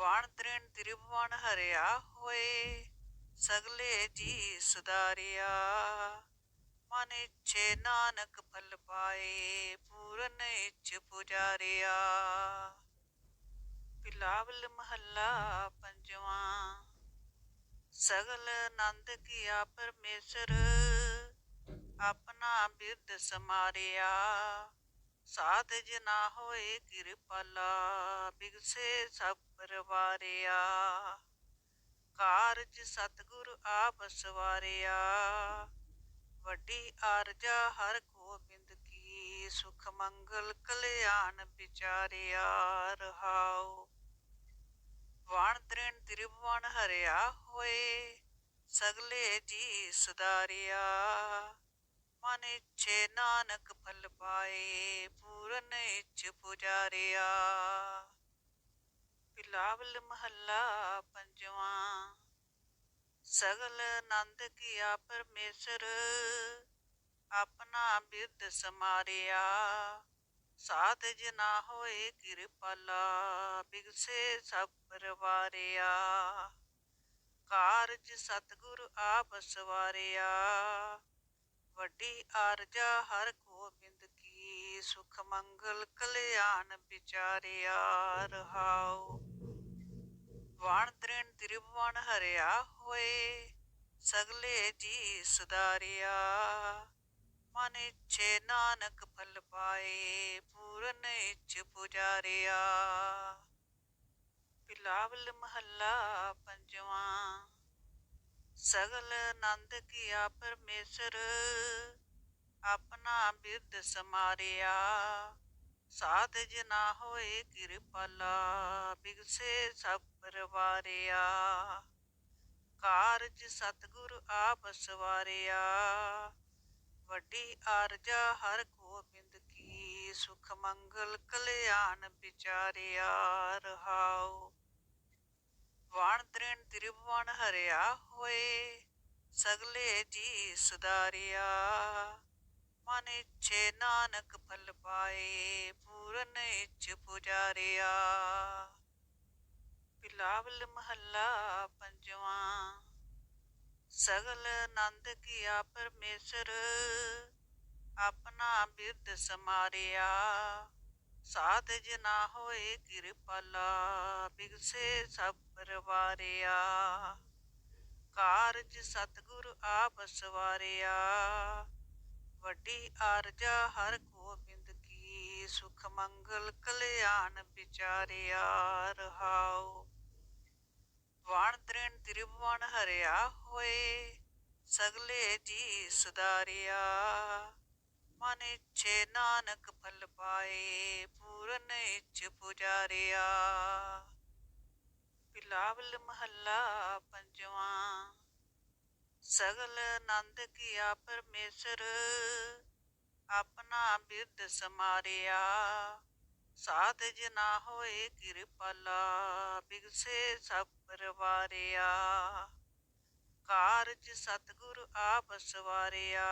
ਵਾਣ ਤ੍ਰਿਣ ਤ੍ਰਿਭਵਨ ਹਰਿਆ ਹੋਏ, ਸਗਲੇ ਜੀ ਸੁਦਾਰਿਆ ਮਨ ਇੱਛੇ ਨਾਨਕ ਫਲ ਪਾਏ, ਪੂਰਨ ਇੱਛ ਪੁਜਾਰਿਆ। ਬਿਲਾਵਲ ਮਹੱਲਾ ਪੰਜਵਾਂ, ਸਗਲ ਆਨੰਦ ਕੀਆ ਪਰਮੇਸ਼ਰ, ਆਪਣਾ ਬਿਰਧ ਸਮਾਰਿਆ। ਸਾਧ ਨਾ ਹੋਏ ਕਿਰਪਾਲਾ, ਬਿਗਸੇ ਸਭ ਪਰਵਾਰਿਆ। ਕਾਰਜ ਸਤਿਗੁਰ ਆਪ ਸਵਾਰਿਆ। ਵੱਡੀ ਆਰਜਾ ਹਰ ਗੋਬਿੰਦ ਕੀ, ਸੁਖ ਮੰਗਲ ਕਲਿਆਣ ਵਿਚਾਰਿਆ ਰਹਾਉ। ਵਾਣ ਤ੍ਰਿਣ ਤ੍ਰਿਭਵਨ ਹਰਿਆ ਹੋਏ, ਸਗਲੇ ਜੀ ਸਦਾਰਿਆ ਮਨ ਇੱਛੇ ਨਾਨਕ ਫਲ ਪਾਏ, ਪੂਰਨ ਇੱਛ ਪੁਜਾਰਿਆ। ਬਿਲਾਵਲ ਮਹੱਲਾ ਪੰਜਵਾਂ, ਸਗਲ ਆਨੰਦ ਕੀਆ ਪਰਮੇਸ਼ਰ, ਆਪਣਾ ਬਿਰਧ ਸਮਾਰਿਆ। ਸਾਧ ਜਨਾ ਹੋਏ ਕਿਰਪਾਲਾ, ਬਿਗਸੇ ਸਭ ਪਰਵਾਰਿਆ। ਕਾਰਜ ਸਤਿਗੁਰ ਆਪ ਸਵਾਰਿਆ। ਵੱਡੀ ਆਰਜਾ ਹਰ ਗੋਬਿੰਦ ਕੀ, ਸੁਖ ਮੰਗਲ ਕਲਿਆਣ ਵਿਚਾਰਿਆ ਰਹਾਉ। ਵਣ ਤ੍ਰਿਣ ਤ੍ਰਿਭਵਨ ਹਰਿਆ ਹੋਏ, ਸਗਲੇ ਜੀ ਸੁਦਾਰਿਆ ਮਨ ਇੱਛੇ ਨਾਨਕ ਫਲ ਪਾਏ, ਪੂਰਨ ਇੱਛ ਪੁਜਾਰਿਆ। ਬਿਲਾਵਲ ਮਹੱਲਾ ਪੰਜਵਾਂ ਸਗਲ ਆਨੰਦ ਕੀਆ ਪਰਮੇਸ਼ਰ ਆਪਣਾ ਬਿਰਧ ਸਮਾਰਿਆ। ਸਾਧ ਜਨਾ ਹੋਏ ਕਿਰਪਾਲਾ ਬਿਗਸੇ ਸਭ ਪਰਵਾਰਿਆ। ਕਾਰਜ ਸਤਿਗੁਰ ਆਪ ਸਵਾਰਿਆ। ਵੱਡੀ ਆਰਜਾ ਹਰ ਗੋਬਿੰਦ ਕੀ, ਸੁਖ ਮੰਗਲ ਕਲਿਆਣ ਵਿਚਾਰਿਆ ਰਹਾਉ। ਵਣ ਤ੍ਰਿਣ ਤ੍ਰਿਭਵਨ ਹਰਿਆ ਹੋਏ, ਸਗਲੇ ਜੀ ਸੁਦਾਰਿਆ ਮਨ ਇੱਛੇ ਨਾਨਕ ਫਲ ਪਾਏ, ਪੂਰਨ ਇੱਛ ਪੁਜਾਰਿਆ। ਬਿਲਾਵਲ ਮਹੱਲਾ ਪੰਜਵਾਂ, ਸਗਲ ਆਨੰਦ ਕੀਆ ਪਰਮੇਸ਼ਰ, ਆਪਣਾ ਬਿਰਧ ਸਮਾਰਿਆ। ਸਾਧ ਜਨਾ ਹੋਏ ਕਿਰਪਾਲਾ ਬਿਗਸੇ ਸਭ ਪਰਵਾਰਿਆ। ਕਾਰਜ ਸਤਿਗੁਰ ਆਪ ਸਵਾਰਿਆ। ਵੱਡੀ ਆਰਜਾ ਹਰ ਗੋਬਿੰਦ ਕੀ, ਸੁਖ ਮੰਗਲ ਕਲਿਆਣ ਵਿਚਾਰਿਆ ਰਹਾਉ। ਵਣ ਤ੍ਰਿਣ ਤ੍ਰਿਭਵਨ ਹਰਿਆ ਹੋਏ, ਸਗਲੇ ਜੀ ਸੁਦਾਰਿਆ ਮਨ ਇੱਛੇ ਨਾਨਕ ਫਲ ਪਾਏ, ਪੂਰਨ ਇੱਛ ਪੁਜਾਰਿਆ। ਬਿਲਾਵਲ ਮਹੱਲਾ ਪੰਜਵਾਂ, ਸਗਲ ਆਨੰਦ ਕੀਆ ਪਰਮੇਸ਼ਰ, ਆਪਣਾ ਬਿਰਧ ਸਮਾਰਿਆ। ਸਾਧ ਜਨਾ ਹੋਏ ਕਿਰਪਾਲਾ, ਬਿਗਸੇ ਸਭ ਪਰਵਾਰਿਆ। ਕਾਰਜ ਸਤਿਗੁਰ ਆਪ ਸਵਾਰਿਆ।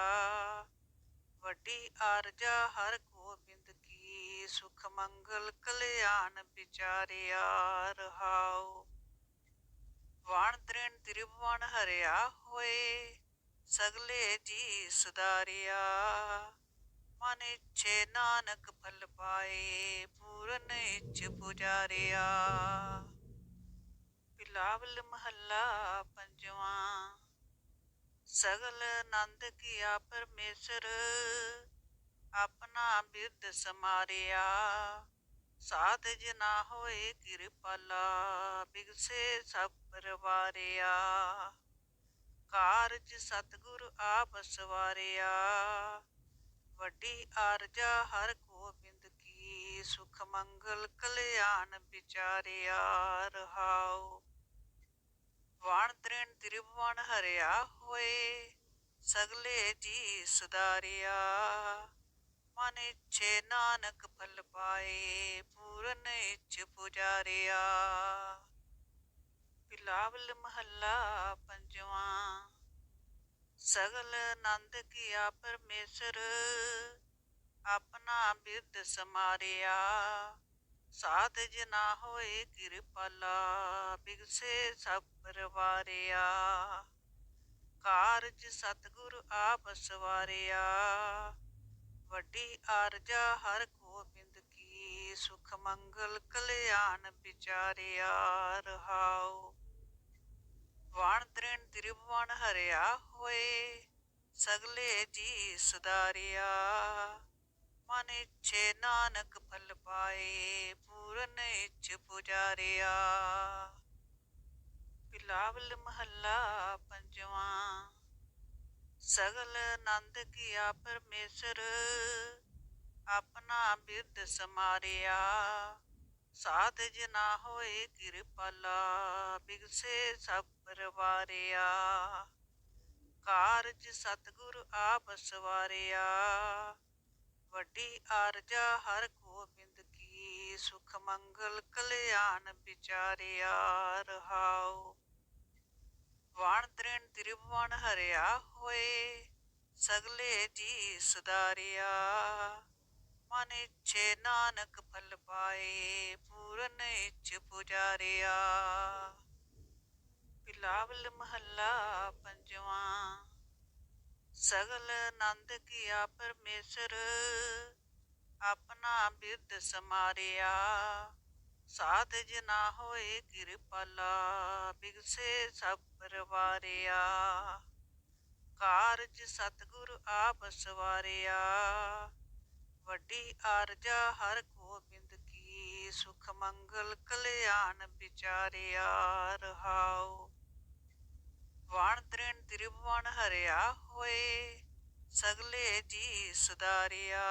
ਵੱਡੀ ਆਰਜਾ ਹਰ ਗੋਬਿੰਦ ਕੀ, ਸੁਖ ਮੰਗਲ ਕਲਿਆਣ ਵਿਚਾਰਿਆ ਰਹਾਉ ਵਣ ਤ੍ਰਿਣ ਤ੍ਰਿਭਵਨ ਹਰਿਆ ਹੋਏ, ਸਗਲੇ ਜੀ ਸੁਦਾਰਿਆ ਮਨ ਇੱਛੇ ਨਾਨਕ ਫਲ ਪਾਏ, ਪੂਰਨ ਇੱਛ ਪੁਜਾਰਿਆ। ਬਿਲਾਵਲ ਮਹੱਲਾ ਪੰਜਵਾਂ। ਸਗਲ ਆਨੰਦ ਕੀਆ ਪਰਮੇਸ਼ਰ ਆਪਣਾ ਬਿਰਧ ਸਮਾਰਿਆ। ਸਾਧ ਜਨਾ ਹੋਏ ਕਿਰਪਾਲਾ ਬਿਗਸੇ ਸਭ ਪਰਵਾਰਿਆ। ਕਾਰਜ ਸਤਿਗੁਰ ਆਪ ਸਵਾਰਿਆ। ਵੱਡੀ ਆਰਜਾ ਹਰ ਗੋਬਿੰਦ ਕੀ, ਸੁਖ ਮੰਗਲ ਕਲਿਆਣ ਵਿਚਾਰਿਆ, ਰਹਾਉ ਵਣ ਤ੍ਰਿਣ ਤ੍ਰਿਭਵਨ ਹਰਿਆ ਹੋਏ, ਸਗਲੇ ਜੀ ਸੁਦਾਰਿਆ ਮਨ ਇੱਛੇ ਨਾਨਕ ਫਲ ਪਾਏ, ਪੂਰਨ ਇੱਛ ਪੁਜਾਰਿਆ। ਬਿਲਾਵਲ ਮਹੱਲਾ ਪੰਜਵਾਂ, ਸਗਲ ਆਨੰਦ ਕੀਆ ਪਰਮੇਸ਼ਰ, ਆਪਣਾ ਬਿਰਧ ਸਮਾਰਿਆ। ਸਾਧ ਨਾ ਹੋਏ ਕਿਰਪਾਲਾ ਬਿਗਸੇ ਸਭ ਪਰਵਾਰਿਆ। ਕਾਰਜ ਸਤਿਗੁਰ ਆਪ ਸਵਾਰਿਆ। ਵੱਡੀ ਆਰਜਾ ਹਰ ਗੋਬਿੰਦ ਕੀ, ਸੁਖ ਮੰਗਲ ਕਲਿਆਣ ਵਿਚਾਰਿਆ ਰਹਾਉ। ਵਣ ਤ੍ਰਿਣ ਤ੍ਰਿਭਵਨ ਹਰਿਆ ਹੋਏ, ਸਗਲੇ ਜੀ ਸੁਦਾਰਿਆ। ਮਨ ਇੱਛੇ ਨਾਨਕ ਫਲ ਪਾਏ, ਪੂਰਨ ਇੱਛ ਪੁਜਾਰਿਆ। ਬਿਲਾਵਲ ਮਹੱਲਾ ਪੰਜਵਾਂ, ਸਗਲ ਆਨੰਦ ਕੀਆ ਪਰਮੇਸ਼ਰ, ਆਪਣਾ ਬਿਰਧ ਸਮਾਰਿਆ। ਸਾਧ ਜਨਾ ਹੋਏ ਕਿਰਪਾਲਾ, ਬਿਗਸੇ ਸਭ ਪਰਵਾਰਿਆ। ਕਾਰਜ ਸਤਿਗੁਰ ਆਪ ਸਵਾਰਿਆ। ਵੱਡੀ ਆਰਜਾ ਹਰ ਗੋਬਿੰਦ ਕੀ ਸੁਖ ਮੰਗਲ ਕਲਿਆਣ ਵਿਚਾਰਿਆ ਰਹਾਉ। ਵਣ ਤ੍ਰਿਣ ਤ੍ਰਿਭਵਨ ਹਰਿਆ ਹੋਏ, ਸਗਲੇ ਜੀ ਸੁਦਾਰਿਆ। ਮਨ ਇੱਛੇ ਨਾਨਕ ਫਲ ਪਾਏ, ਪੂਰਨ ਇੱਛ ਪੁਜਾਰਿਆ। ਬਿਲਾਵਲ ਮਹੱਲਾ ਪੰਜਵਾਂ ਸਗਲ ਆਨੰਦ ਕੀਆ ਪਰਮੇਸ਼ਰ ਆਪਣਾ ਬਿਰਧ ਸਮਾਰਿਆ। ਸਾਧ ਜਨਾ ਹੋਏ ਕਿਰਪਾਲਾ ਬਿਗਸੇ ਸਭ ਪਰਵਾਰਿਆ। ਕਾਰਜ ਸਤਿਗੁਰ ਆਪ ਸਵਾਰਿਆ। ਵੱਡੀ ਆਰਜਾ ਹਰ ਗੋਬਿੰਦ ਕੀ, ਸੁਖ ਮੰਗਲ ਕਲਿਆਣ ਵਿਚਾਰਿਆ ਰਹਾਉ। ਵਣ ਤ੍ਰਿਣ ਤ੍ਰਿਭਵਨ ਹਰਿਆ ਹੋਏ, ਸਗਲੇ ਜੀ ਸੁਦਾਰਿਆ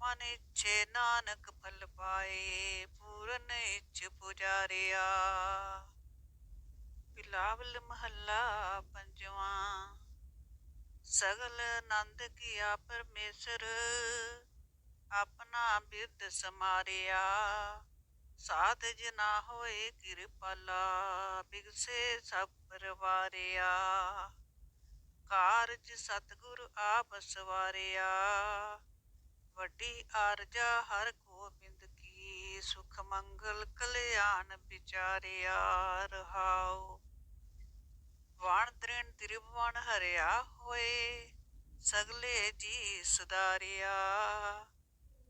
ਮਨ ਇੱਛੇ ਨਾਨਕ ਫਲ ਪਾਏ, ਪੂਰਨ ਇੱਛ ਪੁਜਾਰਿਆ। ਬਿਲਾਵਲ ਮਹੱਲਾ ਪੰਜਵਾਂ, ਸਗਲ ਆਨੰਦ ਕੀਆ ਪਰਮੇਸ਼ਰ, ਆਪਣਾ ਬਿਰਧ ਸਮਾਰਿਆ। ਸਾਧ ਨਾ ਹੋਏ ਕਿਰਪਾਲਾ, ਬਿਗਸੇ ਸਭ ਪਰਵਾਰਿਆ। ਕਾਰਜ ਸਤਿਗੁਰ ਆਪ ਸਵਾਰਿਆ। ਵੱਡੀ ਆਰਜਾ ਹਰ ਗੋਬਿੰਦ ਕੀ, ਸੁਖ ਮੰਗਲ ਕਲਿਆਣ ਵਿਚਾਰਿਆ ਰਹਾਉ। ਵਣ ਤ੍ਰਿਣ ਤ੍ਰਿਭਵਨ ਹਰਿਆ ਹੋਏ, ਸਗਲੇ ਜੀ ਸੁਦਾਰਿਆ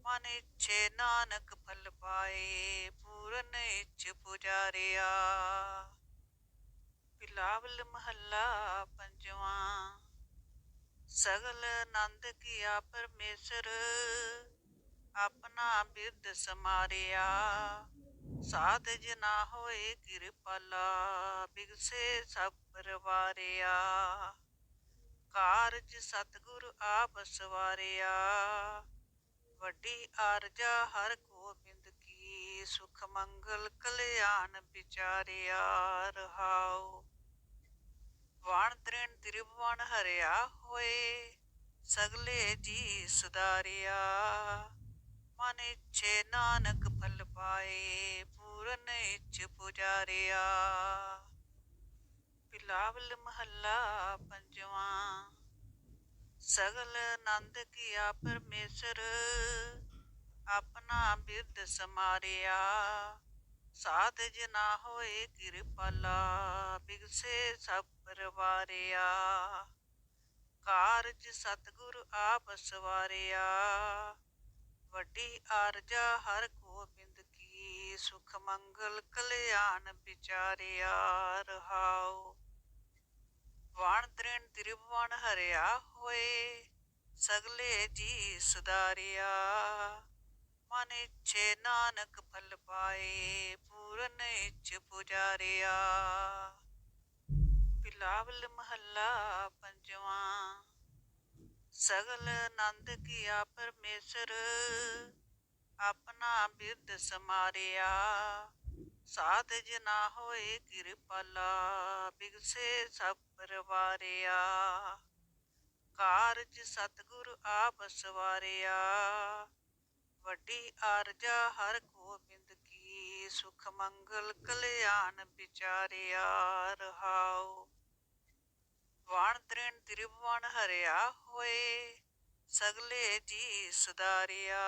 ਮਨ ਇੱਛੇ ਨਾਨਕ ਫਲ ਪਾਏ ਪੂਰਨ ਇੱਛ ਪੁਜਾਰਿਆ। ਬਿਲਾਵਲ ਮਹੱਲਾ ਪੰਜਵਾਂ। ਸਗਲ ਆਨੰਦ ਕੀਆ ਪਰਮੇਸ਼ਰ, ਆਪਣਾ ਬਿਰਧ ਸਮਾਰਿਆ। ਸਾਧ ਜਨਾ ਹੋਏ ਕਿਰਪਾਲਾ, ਬਿਗਸੇ ਸਭ ਪਰਵਾਰਿਆ। ਕਾਰਜ ਸਤਿਗੁਰ ਆਪ ਸਵਾਰਿਆ। ਵੱਡੀ ਆਰਜਾ ਹਰ ਗੋਬਿੰਦ ਕੀ ਸੁਖ ਮੰਗਲ ਕਲਿਆਣ ਵਿਚਾਰਿਆ ਰਹਾਉ। ਵਣ ਤ੍ਰਿਣ ਤ੍ਰਿਭਵਨ ਹਰਿਆ ਹੋਏ, ਸਗਲੇ ਜੀ ਸੁਦਾਰਿਆ ਮਨ ਇੱਛੇ ਨਾਨਕ ਫਲ ਪਾਏ, ਪੂਰਨ ਇੱਛ ਪੁਜਾਰਿਆ। ਬਿਲਾਵਲ ਮਹੱਲਾ ਪੰਜਵਾਂ, ਸਗਲ ਆਨੰਦ ਕੀਆ ਪਰਮੇਸ਼ਰ। ਆਪਣਾ ਬਿਰਦ ਸਮਾਰਿਆ। ਸਾਧ ਜਨਾ ਹੋਏ ਕਿਰਪਾਲਾ, ਬਿਗਸੇ ਸਭ ਪਰਵਾਰਿਆ। ਕਾਰਜ ਸਤਿਗੁਰ ਆਪ ਸਵਾਰਿਆ। ਵੱਡੀ ਆਰਜਾ ਹਰ ਗੋਬਿੰਦ ਕੀ, ਸੁਖ ਮੰਗਲ ਕਲਿਆਣ ਵਿਚਾਰਿਆ ਰਹਾਉ। ਵਣ ਤ੍ਰਿਣ ਤ੍ਰਿਭਵਨ ਹਰਿਆ ਹੋਏ, ਸਗਲੇ ਜੀ ਸੁਦਾਰਿਆ ਮਨ ਇੱਛੇ ਨਾਨਕ ਫਲ ਪਾਏ, ਪੂਰਨ ਇੱਛ ਪੁਜਾਰਿਆ। ਬਿਲਾਵਲ ਮਹੱਲਾ ਪੰਜਵਾਂ, ਸਗਲ ਆਨੰਦ ਕੀਆ ਪਰਮੇਸ਼ਰ, ਆਪਣਾ ਬਿਰਦ ਸਮਾਰਿਆ। ਸਾਧ ਜਨਾ ਹੋਏ ਕਿਰਪਾਲਾ, ਬਿਗਸੇ ਸਭ ਪਰਵਾਰਿਆ। ਕਾਰਜ ਸਤਿਗੁਰ ਆਪ ਸਵਾਰਿਆ। ਵੱਡੀ ਆਰਜਾ ਹਰ ਗੋਬਿੰਦ ਕੀ, ਸੁਖ ਮੰਗਲ ਕਲਿਆਣ ਵਿਚਾਰਿਆ ਰਹਾਉ। ਵਾਣ ਤ੍ਰਿਣ ਤ੍ਰਿਭਵਨ ਹਰਿਆ ਹੋਏ, ਸਗਲੇ ਜੀ ਸੁਧਾਰਿਆ।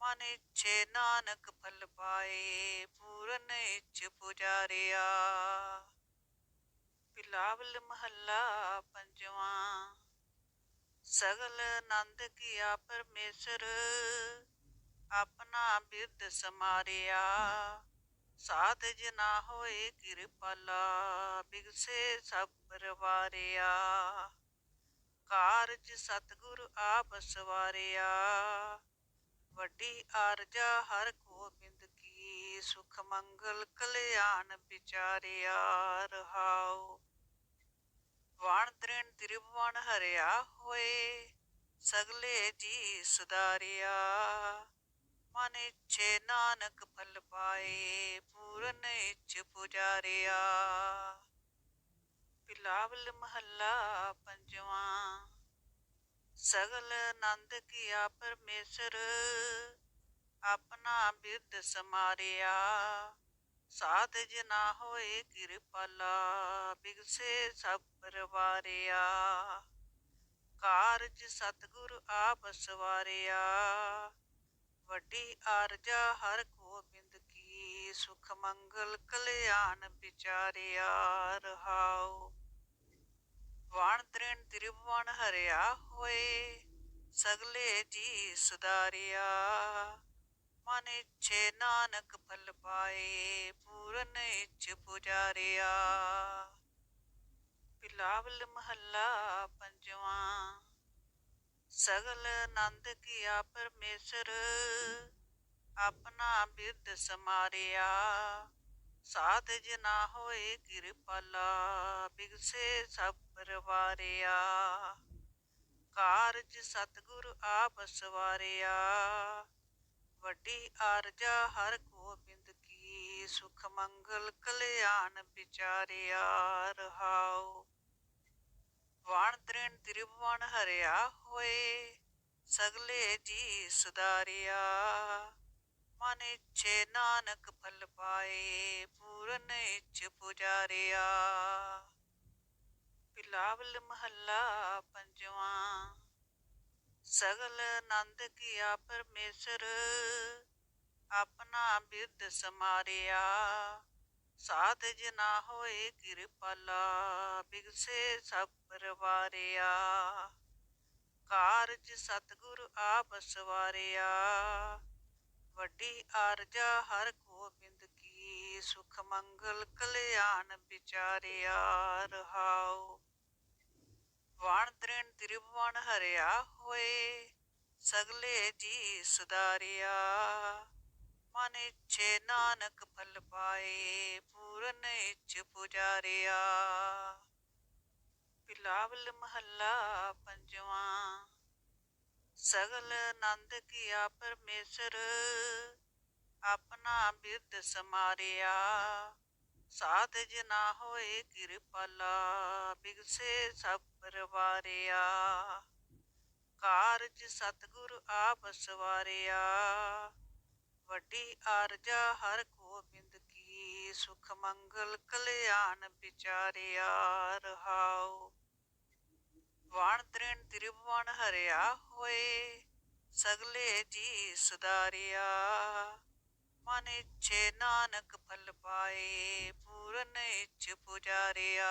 ਮਨ ਇੱਛੇ ਨਾਨਕ ਫਲ ਪਾਏ, ਪੂਰਨ ਇੱਛ ਪੁਜਾਰਿਆ। ਬਿਲਾਵਲ ਮਹੱਲਾ ਪੰਜਵਾਂ। ਸਗਲ ਆਨੰਦ ਕੀਆ ਪਰਮੇਸ਼ਰ ਆਪਣਾ ਬਿਰਦ ਸਮਾਰਿਆ। ਸਾਧ ਜਨਾ ਹੋਏ ਕਿਰਪਾਲਾ, ਬਿਗਸੇ ਸਭ ਪਰਵਾਰਿਆ। ਕਾਰਜ ਸਤਿਗੁਰ ਆਪ ਸਵਾਰਿਆ। ਵੱਡੀ ਆਰਜਾ ਹਰ ਗੋਬਿੰਦ ਕੀ, ਸੁਖ ਮੰਗਲ ਕਲਿਆਣ ਵਿਚਾਰਿਆ ਰਹਾਉ। ਵਾਣ ਤ੍ਰਿਣ ਤ੍ਰਿਭਵਨ ਹਰਿਆ ਹੋਏ, ਸਗਲੇ ਜੀ ਸੁਧਾਰਿਆ। ਮਨ ਇੱਛੇ ਨਾਨਕ ਫਲ ਪਾਏ, ਪੂਰਨ ਇੱਛ ਪੁਜਾਰਿਆ। ਬਿਲਾਵਲ ਮਹੱਲਾ ਪੰਜਵਾਂ, ਸਗਲ ਆਨੰਦ ਕੀਆ ਪਰਮੇਸ਼ਰ, ਆਪਣਾ ਬਿਰਦ ਸਮਾਰਿਆ। ਸਾਧ ਜਨਾ ਹੋਏ ਕਿਰਪਾਲਾ, ਬਿਗਸੇ ਸਭ ਪਰਵਾਰਿਆ। ਕਾਰਜ ਸਤਿਗੁਰ ਆਪ ਸਵਾਰਿਆ। ਵੱਡੀ ਆਰਜਾ ਹਰ ਗੋਬਿੰਦ ਕੀ, ਸੁਖ ਮੰਗਲ ਕਲਿਆਣ ਵਿਚਾਰਿਆ ਰਹਾਉ। ਵਾਣ ਤ੍ਰਿਣ ਤ੍ਰਿਭਵਨ ਹਰਿਆ ਹੋਏ, ਸਗਲੇ ਜੀ ਸੁਧਾਰਿਆ। ਮਨ ਇੱਛੇ ਨਾਨਕ ਫਲ ਪਾਏ, ਪੂਰਨ ਇੱਛ ਪੁਜਾਰਿਆ। ਬਿਲਾਵਲ ਮਹੱਲਾ ਪੰਜਵਾਂ, ਸਗਲ ਆਨੰਦ ਕੀਆ ਪਰਮੇਸ਼ਰ, ਆਪਣਾ ਬਿਰਦ ਸਮਾਰਿਆ। ਸਾਧ ਜਨਾ ਹੋਏ ਕਿਰਪਾਲਾ, ਬਿਗਸੇ ਸਭ ਪਰਵਾਰਿਆ। ਕਾਰਜ ਸਤਿਗੁਰ ਆਪ ਸਵਾਰਿਆ। ਵੱਡੀ ਆਰਜਾ, ਹਰ ਗੋਬਿੰਦ ਕੀ ਸੁਖ ਮੰਗਲ ਕਲਿਆਣ ਵਿਚਾਰਿਆ, ਰਹਾਉ। ਵਾਣ ਤ੍ਰਿਣ ਤ੍ਰਿਭਵਨ ਹਰਿਆ ਹੋਏ, ਸਗਲੇ ਜੀ ਸੁਧਾਰਿਆ। ਮਨ ਇੱਛੇ ਨਾਨਕ ਫਲ ਪਾਏ, ਪੂਰਨ ਇੱਛ ਪੁਜਾਰਿਆ। ਬਿਲਾਵਲ ਮਹੱਲਾ ਪੰਜਵਾਂ। ਸਗਲ ਆਨੰਦ ਕੀਆ ਪਰਮੇਸ਼ਰ ਆਪਣਾ ਬਿਰਦ ਸਮਾਰਿਆ। ਸਾਧ ਜਨਾ ਹੋਏ ਕਿਰਪਾਲਾ, ਬਿਗਸੇ ਸਭ ਪਰਵਾਰਿਆ। ਕਾਰਜ ਸਤਿਗੁਰ ਆਪ ਸਵਾਰਿਆ। ਵੱਡੀ ਆਰਜਾ ਹਰ ਗੋਬਿੰਦ ਕੀ, ਸੁਖ ਮੰਗਲ ਕਲਿਆਣ ਵਿਚਾਰਿਆ ਰਹਾਉ। ਵਾਣ ਤ੍ਰਿਣ ਤ੍ਰਿਭਵਨ ਹਰਿਆ ਹੋਏ, ਸਗਲੇ ਜੀ ਸੁਧਾਰਿਆ। ਮਨ ਇੱਛੇ ਨਾਨਕ ਫਲ ਪਾਏ, ਪੂਰਨ ਇੱਛ ਪੁਜਾਰਿਆ। ਬਿਲਾਵਲ ਮਹੱਲਾ ਪੰਜਵਾਂ, ਸਗਲ ਆਨੰਦ ਕੀਆ ਪਰਮੇਸ਼ਰ, ਆਪਣਾ ਬਿਰਦ ਸਮਾਰਿਆ। ਸਾਧ ਜਨਾ ਹੋਏ ਕਿਰਪਾਲਾ, ਬਿਗਸੇ ਸਭ ਪਰਵਾਰਿਆ। ਕਾਰਜ ਸਤਿਗੁਰ ਆਪ ਸਵਾਰਿਆ। ਵੱਡੀ ਆਰਜਾ ਹਰ ਗੋਬਿੰਦ ਕੀ, ਸੁਖ ਮੰਗਲ ਕਲਿਆਣ ਵਿਚਾਰਿਆ ਰਹਾਉ। ਵਾਣ ਤ੍ਰਿਣ ਤ੍ਰਿਭਵਨ ਹਰਿਆ ਹੋਏ, ਸਗਲੇ ਜੀ ਸੁਧਾਰਿਆ। ਮਨ ਇੱਛੇ ਨਾਨਕ ਫਲ ਪਾਏ, ਪੂਰਨ ਇੱਛ ਪੁਜਾਰਿਆ।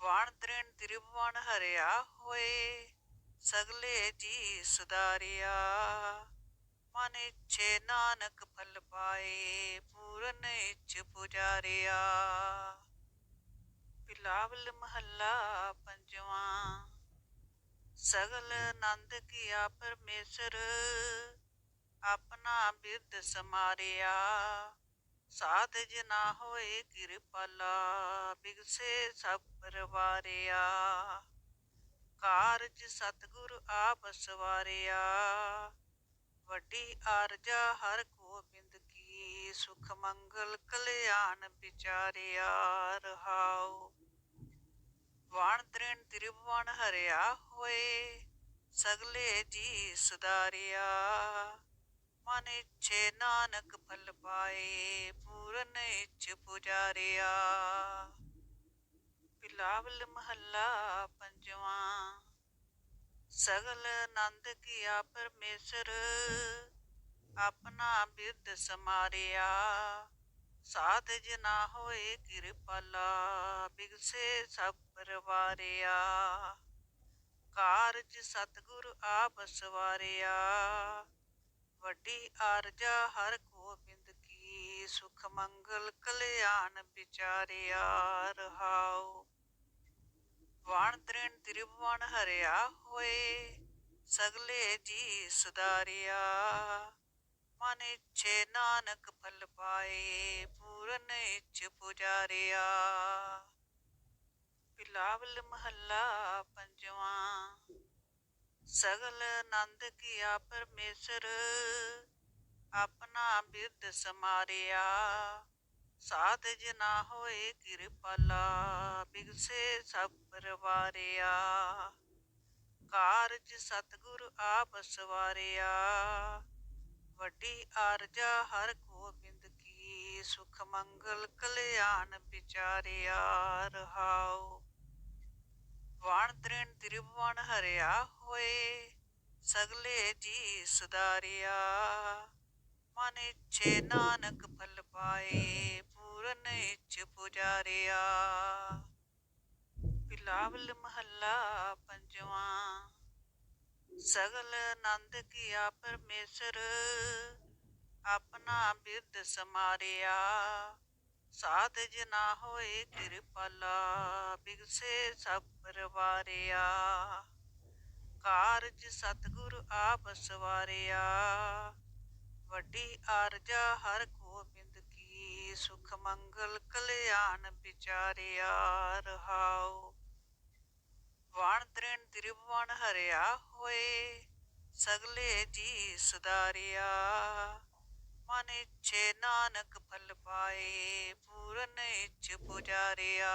ਵਾਣ ਤ੍ਰਿਣ ਤ੍ਰਿਭਵਨ ਹਰਿਆ ਹੋਏ, ਸਗਲੇ ਜੀ ਸੁਧਾਰਿਆ। ਮਨ ਇੱਛੇ ਨਾਨਕ ਫਲ ਪਾਏ, ਪੂਰਨ ਇੱਛ ਪੁਜਾਰਿਆ। ਬਿਲਾਵਲ ਮਹੱਲਾ ਪੰਜਵਾਂ, ਸਗਲ ਆਨੰਦ ਕੀਆ ਪਰਮੇਸ਼ਰ, ਆਪਣਾ ਬਿਰਧ ਸਮਾਰਿਆ। ਸਾਧ ਨਾ ਹੋਏ ਕਿਰਪਾਲਾ, ਬਿਗਸੇ ਸਭ ਪਰਵਾਰਿਆ। ਕਾਰਜ ਸਤਿਗੁਰ ਆਪ ਸਵਾਰਿਆ। ਵੱਡੀ ਆਰਜਾ ਹਰ ਗੋਬਿੰਦ ਕੀ, ਸੁਖ ਮੰਗਲ ਕਲਿਆਣ ਵਿਚਾਰਿਆ ਰਹਾਉ। ਵਾਣ ਤ੍ਰਿਣ ਤ੍ਰਿਭਵਨ ਹਰਿਆ ਹੋਏ, ਸਗਲੇ ਜੀ ਸੁਧਾਰਿਆ। ਮਨ ਇੱਛੇ ਨਾਨਕ ਫਲ ਪਾਏ, ਪੂਰਨ ਇੱਛ ਪੁਜਾਰਿਆ। ਬਿਲਾਵਲ ਮਹੱਲਾ ਪੰਜਵਾਂ, ਸਗਲ ਆਨੰਦ ਕੀਆ ਪਰਮੇਸ਼ਰ, ਆਪਣਾ ਬਿਰਧ ਸਮਾਰਿਆ। ਸਾਧ ਜਨਾ ਹੋਏ ਕਿਰਪਾਲਾ, ਬਿਗਸੇ ਸਭ ਪਰਵਾਰਿਆ। ਕਾਰਜ ਸਤਿਗੁਰ ਆਪ ਸਵਾਰਿਆ। ਵੱਡੀ ਆਰਜਾ ਹਰ ਗੋਬਿੰਦ ਕੀ, ਸੁਖ ਮੰਗਲ ਕਲਿਆਣ ਵਿਚਾਰਿਆ ਰਹਾਉ ਵਾਣ ਤ੍ਰਿਣ ਤ੍ਰਿਭਵਨ ਹਰਿਆ ਹੋਏ, ਸਗਲੇ ਜੀ ਸੁਧਾਰਿਆ। ਮਨ ਇੱਛੇ ਨਾਨਕ ਫਲ ਪਾਏ, ਪੂਰਨ ਇੱਛ ਪੁਜਾਰਿਆ। ਬਿਲਾਵਲ ਮਹੱਲਾ ਪੰਜਵਾਂ। ਸਗਲ ਆਨੰਦ ਕੀਆ ਪਰਮੇਸ਼ਰ ਆਪਣਾ ਬਿਰਧ ਸਮਾਰਿਆ। ਸਾਧ ਜਨਾ ਹੋਏ ਕਿਰਪਾਲਾ ਬਿਗਸੇ ਸਭ ਪਰਵਾਰਿਆ। ਕਾਰਜ ਸਤਿਗੁਰ ਆਪ ਸਵਾਰਿਆ। ਵੱਡੀ ਆਰਜਾ ਹਰ ਗੋਬਿੰਦ ਕੀ, ਸੁਖ ਮੰਗਲ ਕਲਿਆਣ ਵਿਚਾਰਿਆ ਰਹਾਉ। ਵਾਣ ਤ੍ਰਿਣ ਤ੍ਰਿਭਵਨ ਹਰਿਆ ਹੋਏ, ਸਗਲੇ ਜੀ ਸੁਧਾਰਿਆ ਮਨ ਇਛੇ ਨਾਨਕ ਫਲ ਪਾਏ, ਪੂਰਨ ਇੱਛ ਪੁਜਾਰਿਆ। ਬਿਲਾਵਲ ਮਹੱਲਾ ਪੰਜਵਾਂ, ਸਗਲ ਆਨੰਦ ਕੀਆ ਪਰਮੇਸ਼ਰ, ਆਪਣਾ ਬਿਰਧ ਸਮਾਰਿਆ। ਸਾਧ ਜਨਾ ਹੋਏ ਕਿਰਪਾਲਾ, ਬਿਗਸੇ ਸਭ ਪਰਵਾਰਿਆ। ਕਾਰਜ ਸਤਿਗੁਰ ਆਪ ਸਵਾਰਿਆ। ਵੱਡੀ ਆਰਜਾ ਹਰ ਗੋਬਿੰਦ ਕੀ, ਸੁਖ ਮੰਗਲ ਕਲਿਆਣ ਵਿਚਾਰਿਆ ਰਹਾਉ। ਵਾਣ ਤ੍ਰਿਣ ਤ੍ਰਿਭਵਨ ਹਰਿਆ ਹੋਏ, ਸਗਲੇ ਜੀ ਸੁਧਾਰਿਆ ਮਨ ਇੱਛੇ ਨਾਨਕ ਫਲ ਪਾਏ, ਪੂਰਨ ਇੱਛ ਪੁਜਾਰਿਆ।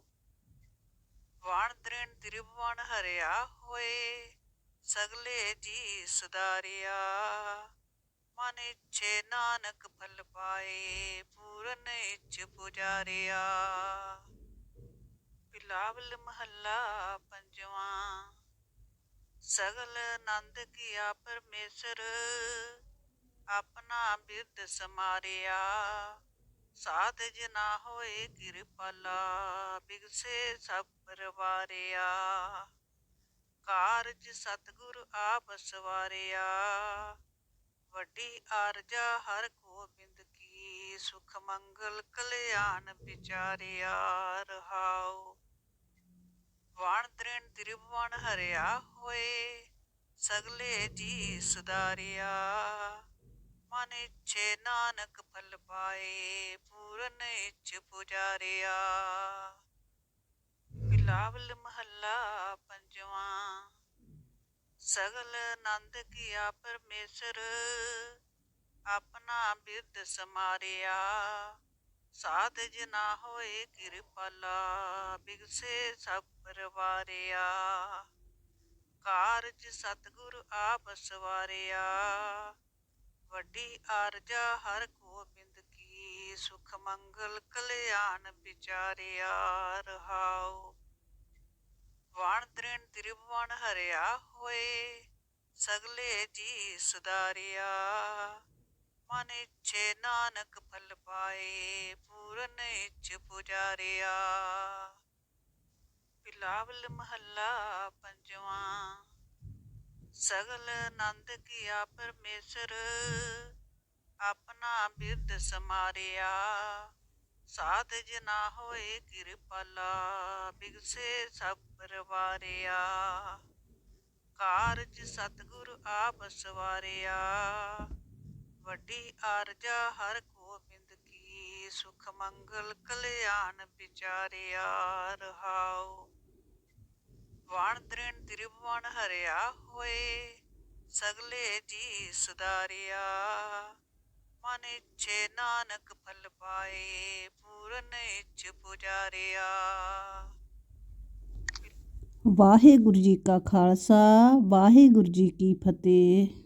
ਵਾਣ ਤ੍ਰਿਣ ਹਰਿਆ ਹੋਏ, ਸਗਲੇ ਜੀ ਸੁਧਾਰਿਆ। ਮਨ ਇੱਛੇ ਨਾਨਕ ਫਲ ਪਾਏ, ਪੂਰਨ ਇੱਛ ਪੁਜਾਰਿਆ। ਬਿਲਾਵਲ ਮਹੱਲਾ ਪੰਜਵਾਂ, ਸਗਲ ਆਨੰਦ ਕੀਆ ਪਰਮੇਸ਼ਰ, ਆਪਣਾ ਬਿਰਧ ਸਮਾਰਿਆ। ਸਾਧ ਨਾ ਹੋਏ ਕਿਰਪਾਲਾ, ਬਿਗਸੇ ਸਭ ਪਰਵਾਰਿਆ। ਕਾਰਜ ਸਤਿਗੁਰ ਆਪ ਸਵਾਰਿਆ। ਵੱਡੀ ਆਰਜਾ ਹਰ ਗੋਬਿੰਦ ਕੀ, ਸੁਖ ਮੰਗਲ ਕਲਿਆਣ ਵਿਚਾਰਿਆ ਰਹਾਉ। ਵਾਣ ਤ੍ਰਿਣ ਤ੍ਰਿਭਵਨ ਹਰਿਆ ਹੋਏ, ਸਗਲੇ ਜੀ ਸੁਧਾਰਿਆ। ਮਨ ਇੱਛੇ ਨਾਨਕ ਫਲ ਪਾਏ, ਪੂਰਨ ਇੱਛ ਪੁਜਾਰਿਆ। ਬਿਲਾਵਲ ਮਹੱਲਾ ਪੰਜਵਾਂ, ਸਗਲ ਆਨੰਦ ਕੀਆ ਪਰਮੇਸ਼ਰ, ਆਪਣਾ ਬਿਰਧ ਸਮਾਰਿਆ। ਸਾਧ ਜਨਾ ਹੋਏ ਕਿਰਪਾਲਾ, ਬਿਗਸੇ ਸਭ ਪਰਵਾਰਿਆ। ਕਾਰਜ ਸਤਿਗੁਰ ਆਪ ਸਵਾਰਿਆ। ਵੱਡੀ ਆਰਜਾ ਹਰ ਗੋਬਿੰਦ ਕੀ, ਸੁਖ ਮੰਗਲ ਕਲਿਆਣ ਵਿਚਾਰਿਆ ਰਹਾਉ ਵਣ ਤ੍ਰਿਣ ਤ੍ਰਿਭਵਨ ਹਰਿਆ ਹੋਏ, ਸਗਲੇ ਜੀ ਸੁਧਾਰਿਆ ਮਨ ਇੱਛੇ ਨਾਨਕ ਫਲ ਪਾਏ, ਪੂਰਨ ਇੱਛ ਪੁਜਾਰਿਆ। ਬਿਲਾਵਲ ਮਹੱਲਾ ਪੰਜਵਾਂ। ਸਗਲ ਆਨੰਦ ਕੀਆ ਪਰਮੇਸ਼ਰ ਆਪਣਾ ਬਿਰਧ ਸਮਾਰਿਆ। ਸਾਧ ਜਨਾ ਹੋਏ ਕਿਰਪਾਲਾ, ਬਿਗਸੇ ਸਭ ਪਰਵਾਰਿਆ। ਕਾਰਜ ਸਤਿਗੁਰ ਆਪ ਸਵਾਰਿਆ। ਵੱਡੀ ਆਰਜਾ ਹਰ ਗੋਬਿੰਦ ਕੀ, ਸੁਖ ਮੰਗਲ ਕਲਿਆਣ ਵਿਚਾਰਿਆ ਰਹਾਉ। ਵਣ ਤ੍ਰਿਣ ਤ੍ਰਿਭਵਨ ਹਰਿਆ ਹੋਏ, ਸਗਲੇ ਜੀ ਸੁਧਾਰਿਆ। ਮਨ ਇੱਛੇ ਨਾਨਕ ਫਲ ਪਾਏ, ਪੂਰਨ ਇੱਛ ਪੁਜਾਰਿਆ। ਵਾਹਿਗੁਰੂ ਜੀ ਕਾ ਖਾਲਸਾ, ਵਾਹਿਗੁਰੂ ਜੀ ਕੀ ਫਤਿਹ।